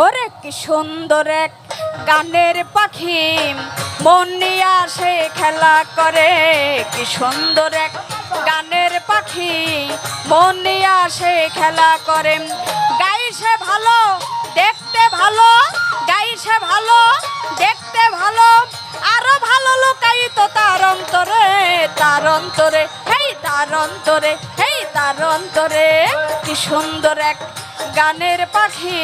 ওরে কি সুন্দর এক গানের পাখি, মন নিয়ে আসে খেলা করে। কি সুন্দর এক গানের পাখি, মন নিয়ে আসে খেলা করে। গাইছে ভালো, দেখতে ভালো গাইছে ভালো, দেখতে ভালো। আরও ভালো লোকাই তো তার অন্তরে তার অন্তরে, হেই তার অন্তরে, হেই তার অন্তরে। কি সুন্দর এক গানের পাখি,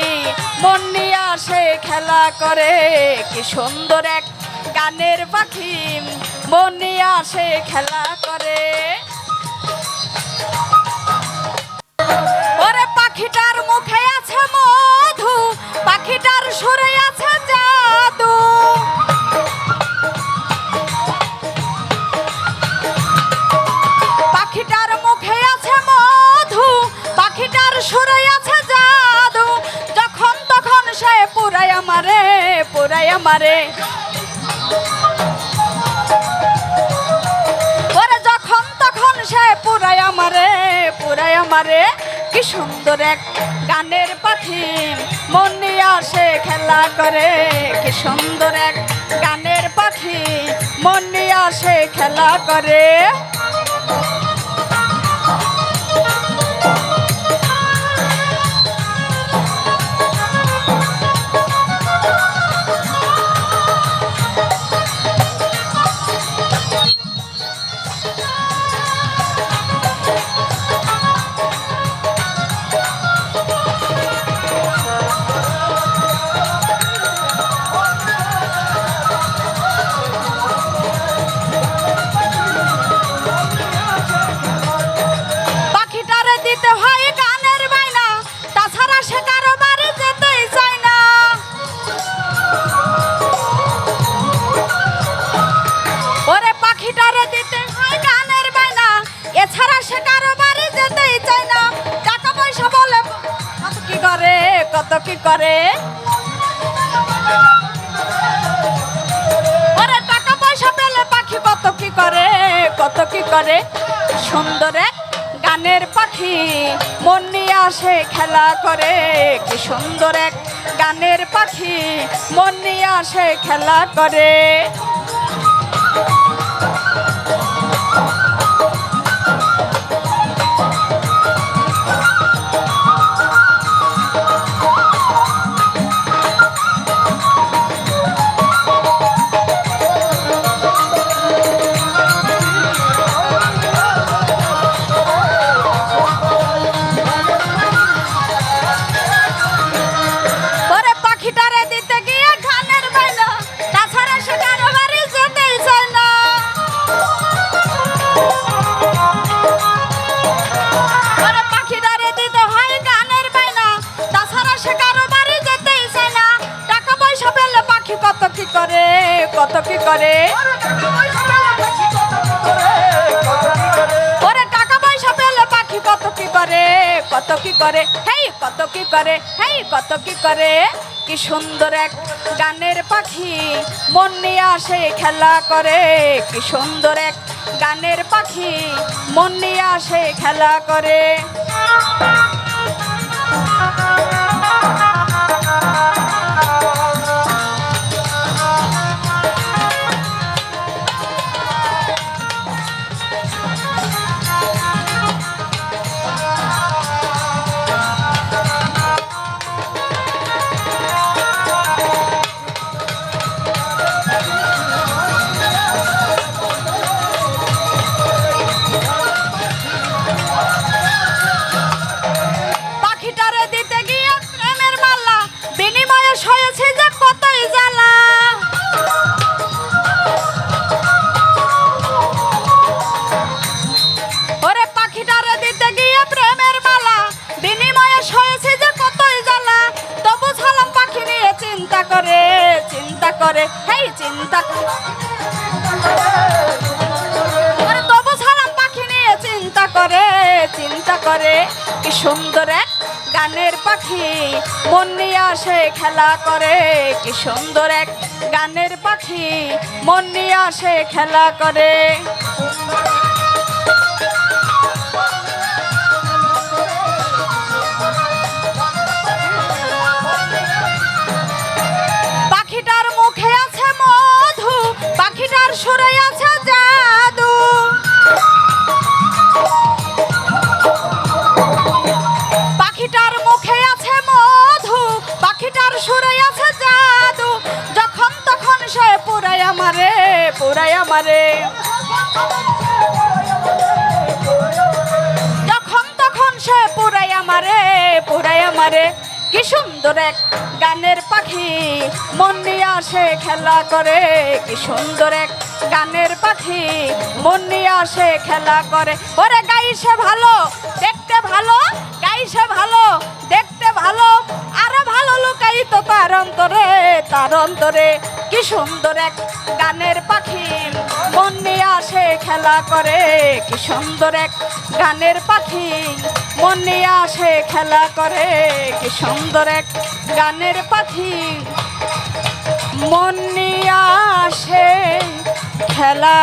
মন নিয়ে আসে খেলা করে। কি সুন্দর এক গানের পাখি, মন নিয়ে আসে খেলা করে। ওরে পাখিটার মুখে আছে মধু, পাখিটার সুরে আছে জাদু। আমারে ওরে যখন তখন সে পুরাই আমারে পুরাই আমারে কি সুন্দর এক গানের পাখি। মন নিয়ে আসে খেলা করে, কি সুন্দর এক গানের পাখি। মন নিয়ে আসে খেলা করে। দিতে হয় গানের বাইনা তাছাড়া সে কারও যেতেই চায় না। ওরে পাখিটারে দিতে হয় গানের বাইনা এছাড়া সে কারও যেতেই চায় না। টাকা পয়সা বলে কত কি করে, কত কি করে? ওরে টাকা পয়সা পেলে পাখি কত কি করে, কত কি করে? সুন্দর এক গানের পাখি, মন নিয়ে আসে খেলা করে। কি সুন্দর এক গানের পাখি, মন নিয়ে আসে খেলা করে। কত কি করে, কত কি করে? ওরে টাকা পয়সা পেলে পাখি কত কি করে, কত কি করে? হেই, কত কি করে, হেই, কত কি করে? কি সুন্দর এক গানের পাখি মন নিয়ে আসে খেলা করে। কি সুন্দর এক গানের পাখি মন নিয়ে আসে খেলা করে। করে। হেই, চিন্তা তবু ছাড়াম পাখি নিয়ে চিন্তা করে চিন্তা করে। কি সুন্দর এক গানের পাখি, মন নিয়ে আসে খেলা করে। কি সুন্দর এক গানের পাখি, মন নিয়ে আসে খেলা করে। পুরাই আমারে। যখন তখন সে পুরাই আমারে পুরাই আমারে। কি সুন্দর এক গানের পাখি, মন নিয়ে আসে খেলা করে। কি সুন্দর এক গানের পাখি, মন নিয়ে আসে খেলা করে। ওরে গাইছে ভালো, দেখতে ভালো গাইছে ভালো, দেখতে ভালো। তার অন্তরে তার অন্তরে কি সুন্দর এক গানের পাখি। মন নিয়ে আসে খেলা করে, কি সুন্দর এক গানের পাখি। মন নিয়ে আসে খেলা করে, কি সুন্দর এক গানের পাখি। মন নিয়ে আসে খেলা